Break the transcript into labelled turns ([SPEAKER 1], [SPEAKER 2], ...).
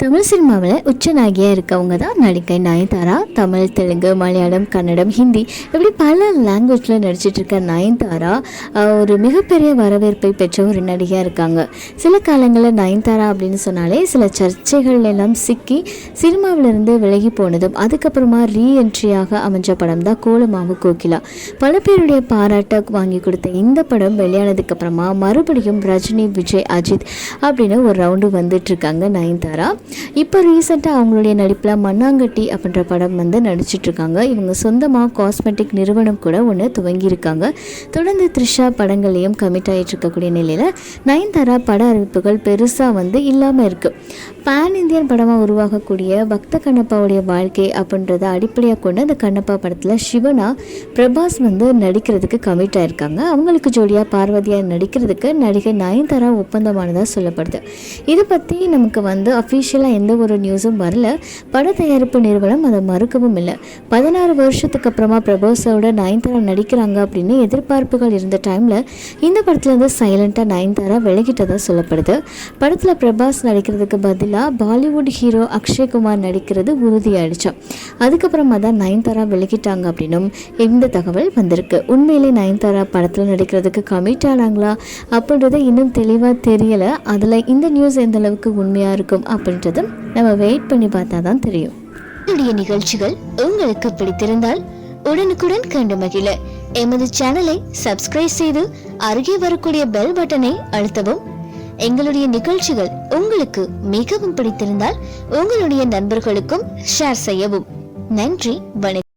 [SPEAKER 1] தமிழ் சினிமாவில் உச்சநாயகியாக இருக்கவங்க தான் நடிகை நயன்தாரா. தமிழ் தெலுங்கு மலையாளம் கன்னடம் ஹிந்தி இப்படி பல லாங்குவேஜில் நடிச்சிட்டு இருக்க நயன்தாரா ஒரு மிகப்பெரிய வரவேற்பை பெற்ற ஒரு நடிகையாக இருக்காங்க. சில காலங்களில் நயன்தாரா அப்படின்னு சொன்னாலே சில சர்ச்சைகள் எல்லாம் சிக்கி சினிமாவிலிருந்து விலகி போனதும் அதுக்கப்புறமா ரீஎன்ட்ரியாக அமைஞ்ச படம் தான் கோலமாவு கோகிலா. பல பேருடைய பாராட்ட வாங்கி கொடுத்த இந்த படம் வெளியானதுக்கப்புறமா மறுபடியும் ரஜினி விஜய் அஜித் அப்படின்னு ஒரு ரவுண்டு வந்துட்டு இருக்காங்க நயன்தாரா. இப்போ ரீசெண்டாக அவங்களுடைய நடிப்பில் மண்ணாங்கட்டி அப்படின்ற படம் வந்து நடிச்சிட்ருக்காங்க. இவங்க சொந்தமாக காஸ்மெட்டிக் நிறுவனம் கூட ஒன்று துவங்கியிருக்காங்க. தொடர்ந்து த்ரிஷா படங்களையும் கமிட் ஆகிட்டு இருக்கக்கூடிய நிலையில் நயன்தாரா பட அறிவிப்புகள் பெருசாக வந்து இல்லாமல் இருக்குது பேன் இந்தியன் படமாக உருவாகக்கூடிய பக்த கண்ணப்பாவுடைய வாழ்க்கை அப்படின்றத அடிப்படையாக கொண்டு அந்த கண்ணப்பா படத்தில் சிவனா பிரபாஸ் வந்து நடிக்கிறதுக்கு கமிட் ஆகிருக்காங்க அவங்களுக்கு ஜோடியாக பார்வதியாக நடிக்கிறதுக்கு நடிகை நயன்தாரா ஒப்பந்தமானதாக சொல்லப்படுது. இதை பற்றி நமக்கு வந்து அஃபிஷியலாக எந்த ஒரு நியூஸும் வரல. பட தயாரிப்பு நிறுவனம் அதை மறுக்கவும் இல்லை. பதினாறு வருஷத்துக்கு அப்புறமா பிரபாஸோட நயன்தாரா நடிக்கிறாங்க அப்படின்னு எதிர்பார்ப்புகள் இருந்த டைமில் இந்த படத்துல இருந்து சைலண்ட்டாக நயன்தாரா விலகிட்டதாக சொல்லப்படுது. படத்தில் பிரபாஸ் நடிக்கிறதுக்கு பதிலாக பாலிவுட் ஹீரோ அக்ஷய்குமார் நடிக்கிறது உறுதியாயிடுச்சோம் அதுக்கப்புறமா தான் நயன்தாரா விலகிட்டாங்க அப்படின்னும் இந்த தகவல் வந்திருக்கு. உண்மையிலே நயன்தாரா படத்தில் நடிக்கிறதுக்கு கமிட் ஆனாங்களா அப்படின்றது இன்னும் தெளிவாக தெரியலை. அதில் இந்த நியூஸ் எந்த அளவுக்கு உண்மையாக இருக்கும் அப்படின்றது நம்ம வெயிட் பண்ணி பார்த்தா தான் தெரியும்.
[SPEAKER 2] என்னுடைய நிகழ்ச்சிகள் உங்களுக்கு பிடித்திருந்தால் உடனுக்குடன் கண்டு மகிழ. எமது சேனலை சப்ஸ்கிரைப் செய்து அருகே வரக்கூடிய பெல் பட்டனை அழுத்தவும். எங்களுடைய நிகழ்ச்சிகள் உங்களுக்கு மிகவும் பிடித்திருந்தால் உங்களுடைய நண்பர்களுக்கும் ஷேர் செய்யவும். நன்றி வணக்கம்.